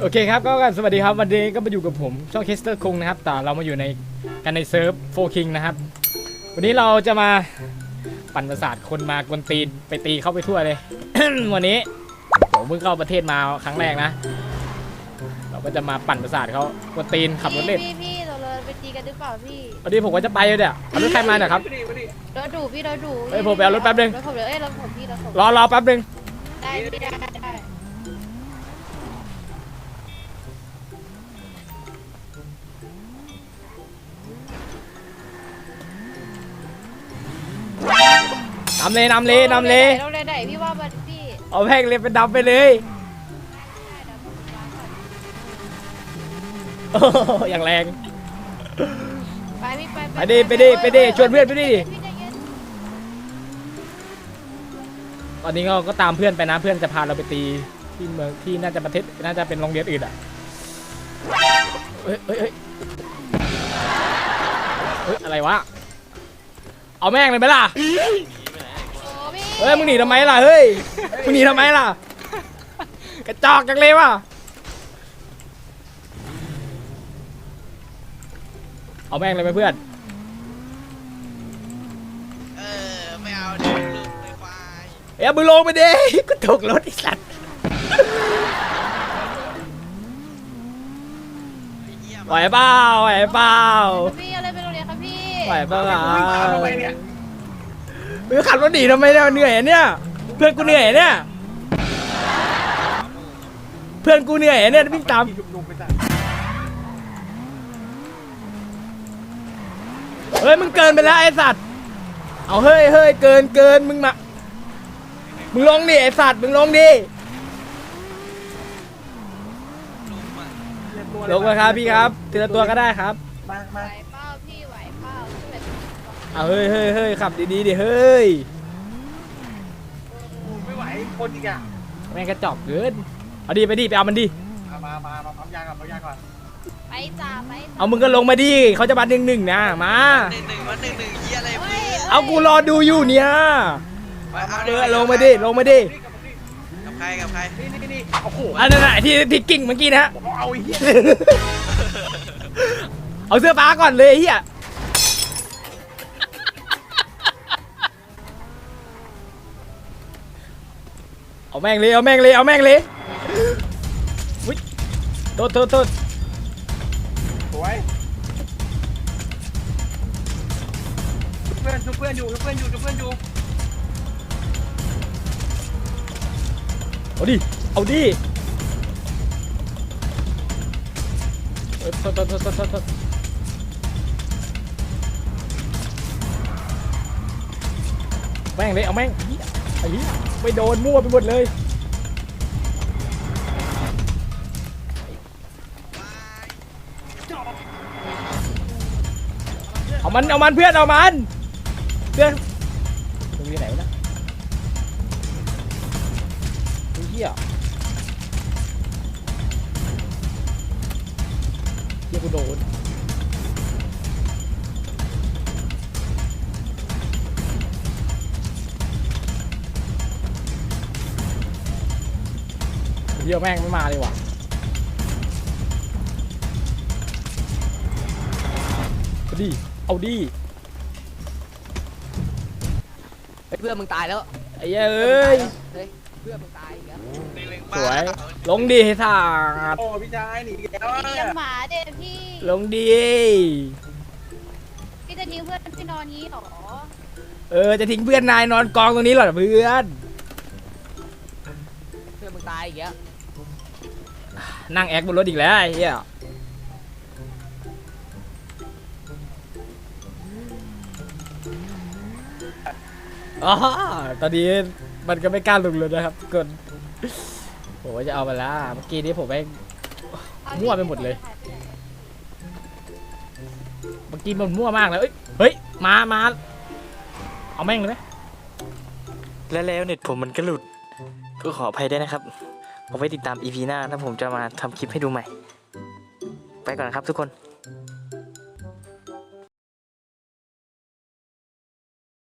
โอเคครับก็สวัสดีครับวันนี้ก็มาอยู่กับผมช่องเคสเตอร์คงนะครับแต่เรามาอยู่ในกันในเซิร์ฟโฟคิงนะครับ วันนี้เราจะมาปั่นประสาทคนมากวนตีนไปตีเข้าไปทั่วเลย วันนี้ผมเพิ่งเข้าประเทศมาครั้งแรกนะ เราก็จะมาปั่นประสาทเขากวนตีนขับรถเล่นพี่พี่เราเลยไปตีกันหรือเปล่าพี่วันนี้ผมก็จะไปเลยเนี่ยเอารถใครมาเนี่ยครับ รถดูพี่รถดูเอ้ยผมไปเอารถแป๊บนึง รถผมเลยเอ้ยรถผมพี่รถผมรอรอแป๊บนึงได้พี่ได้ได้ำเลยนำเลยนำเลยเราเลยไหนพี่ว่ามันพี่เอาแพงเลยเป็นดำไปเลยได้เดี๋ยวผมวางก่อนโอ้โหอย่างแรง ไปพี่ไปไปดิไปดิไปดิชวนเพื่อนไปดิพี่ใจเย็นตอนนี้ก็ก็ตามเพื่อนไปนะเพื่อนจะพาเราไปตีที่เมืองที่น่าจะประเทศน่าจะเป็นโรงเรียนอื่นอะเฮ้ยเฮ้ยเฮ้ยเฮ้ยอะไรวะ เอาแม่งเลยไหมล่ะโอ้พี่ เฮ้ยมึงหนีทำไมล่ะเฮ้ยมึงหนีทำไมล่ะกระจอกจังเลยว่ะเอาแม่งเลยไหมเพื่อนเออไม่เอาเดี๋ยวลืมเลยควายเอ้ยมึงลงไปดิกูตกรถไอ้สัตว์ไอ้เหี้ยไหวเปล่าไหวเปล่าพี่อะไรไปโรงเรียนครับพี่ไหวเปล่า มึงขับรถหนีทำไมเนี่ยเหนื่อยอะเนี่ย เพื่อนกูเหนื่อยอะเนี่ย เพื่อนกูเหนื่อยอะเนี่ยวิ่งตาม เฮ้ยมึงเกินไปแล้วไอ้สัตว์ เอาเฮ้ยเฮ้ยเกินเกินมึงมา มึงลงดิไอ้สัตว์มึงลงดิลงมาครับพี่ครับทีละตัวก็ได้ครับ มาไหวมา เปล่าพี่ไหวเปล่าขึ้นไป เอาเฮ้ยเฮ้ยเฮ้ยขับดีๆดิเฮ้ยไม่ไหวคนอีกอะแม่งกระจอกเกินเอาดิไปดิไปเอามันดิมามามามาปั๊มยาก่อนปั๊มยาก่อนไปจ้าไปจ้าเอามึงก็ลงมาดิเขาจะมาหนึ่งหนึ่งนะมาหนึ่งหนึ่งวันหนึ่งหนึ่งเหี้ยอะไรเฮ้มึยงเอากูรอดูอยู่เนี่ยมาเอาเออลงมาดิลงมาดินี่กับนี่กับใครกับใครนี่นี่นี่โอ้โหอันนั้นแหละที่ที่กิ่งเมื่อกี้นะผมเอาไอ้เหี้ยเอาเสื้อฟ้าก่อนเลยไอ้เฮีย เอาแม่งเลยเอาแม่งเลยเอาแม่งเลยอุ้ยโทษโทษโทษสวยเพื่อนชุบเพื่อนอยู่ชุบเพื่อนอยู่ชุบเพื่อนอยู่เอาดิเอาดิเออโทษโทษโทษโทษโทษโทษแม่งเลยเอาแม่งเหี้ย ไอ้เหี้ยไปโดนมั่วไปหมดเลยเอามันเอามันเพื่อนเอามันเพื่อนมึงอยู่ไหนวะนะไอ้เหี้ยเหี้ยกูโดน เหี้ยแม่งไม่มาเลยว่ะเอาดิเอาดิเฮ้ยเพื่อนมึงตายแล้วไอ้เหี้ยเอ้ย เฮ้ยเพื่อนมึงตายอีกแล้วหนึ่งหนึ่งสวยบ้าลงดีให้ทาดโอ้พี่ชายหนีอีกแล้วพี่เลี้ยงหมาเด็พี่ ลงดี พี่จะทิ้งเพื่อนพี่นอนงี้เหรอ เออ จะทิ้งเพื่อนนายนอนกองตรงนี้เหรอเพื่อน เพื่อนมึงตายอีกแล้ว นั่งแอคบนรถอีกแล้วไอ้เหี้ยอ๋อตอนนี้มันก็ไม่กล้าลงเลยนะครับกคนผมจะเอามาละเมื่อกี้นี้ผมไปมั่วไปหมดเลย เมื่อกี้มันมั่วมากเลยเฮ้ย มามาเอาแม่งเลยไหมและแล้วเน็ตผมมันก็หลุดก็ขออภัยด้วยนะครับ เอาไว้ติดตาม EP หน้าถ้าผมจะมาทำคลิปให้ดูใหม่ ไปก่อนนะครับทุกคน